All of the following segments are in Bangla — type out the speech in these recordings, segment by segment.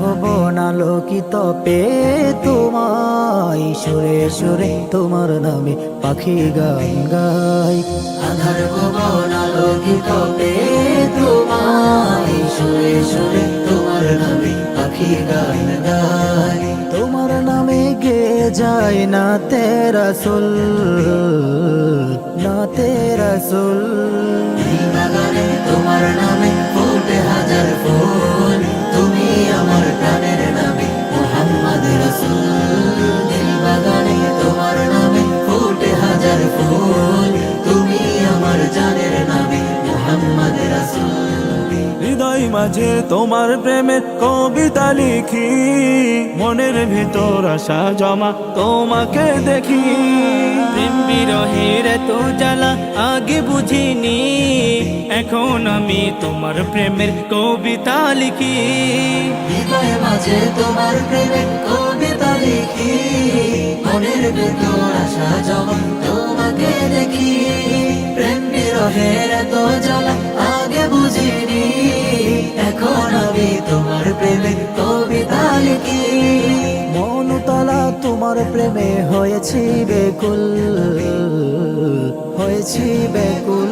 ভুবন আলোকিত পে তোমায়, সুরে সুরে তোমার নামে পাখি গান গাই। আধার ভুবন আলোকিত পে তোমায়, সুরে সুরে তোমার নামে পাখি গান গাই। তোমার নামে গে যায় না তেরা সুল, না তেরা সুল। তোমার নামে হৃদয় মাঝে তোমার প্রেমের কবিতা লিখি। মনের ভিতর আশা জমা তোমাকে দেখি। প্রেম বিরহের তো জ্বালা আগে বুঝিনি। এখন আমি তোমার প্রেমের কবিতা লিখি। হৃদয় মাঝে তোমার প্রেমে কবিতা লিখি। মনের ভেতর আশা জমা তোমাকে দেখি। প্রেম বিরহের তো তোমার প্রেমে হয়েছি বেকুল হয়েছি বেকুল।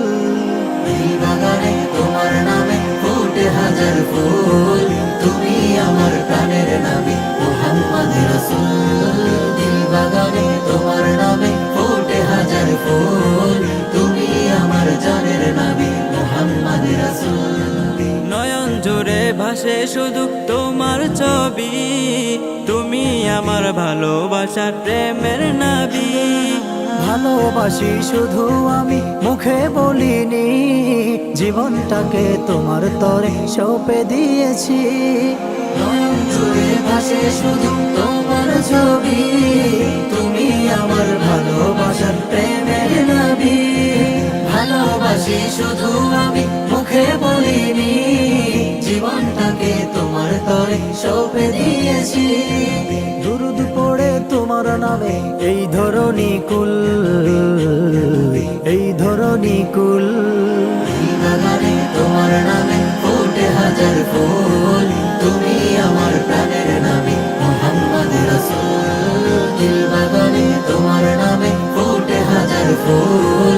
বাগানে তোমার নামে ফুটে হাজার ফুল, তুমি আমার প্রাণের নামে মোহাম্মদ রসুল। দিল বাগানে তোমার নামে ফুটে হাজার ফুল, তুমি আমার জানের নামে মোহাম্মদ রসুল। নয়ন জুড়ে ভাসে শুধু তোমার ছবি তুমি আমার ভালোবাসার প্রেমের নাবি। ভালোবাসি শুধু আমি, মুখে বলিনি। জীবনটাকে তোমার তরে সঁপে দিয়েছি। ভাসে শুধু তোমার ছবি। তুমি আমার ভালোবাসার প্রেমের নবী। ভালোবাসি শুধু আমি, মুখে বলিনি। করে সপে দিয়েছি। দুরুদ পড়ে তোমার নামে এই ধরনী কুল এই ধরনী কুল। তোমার নামে ফুটে হাজার ফুল তুমি আমার প্রাণের নামে মোহাম্মদ রসুল। দিল বাগানে তোমার নামে ফুটে হাজার ফুল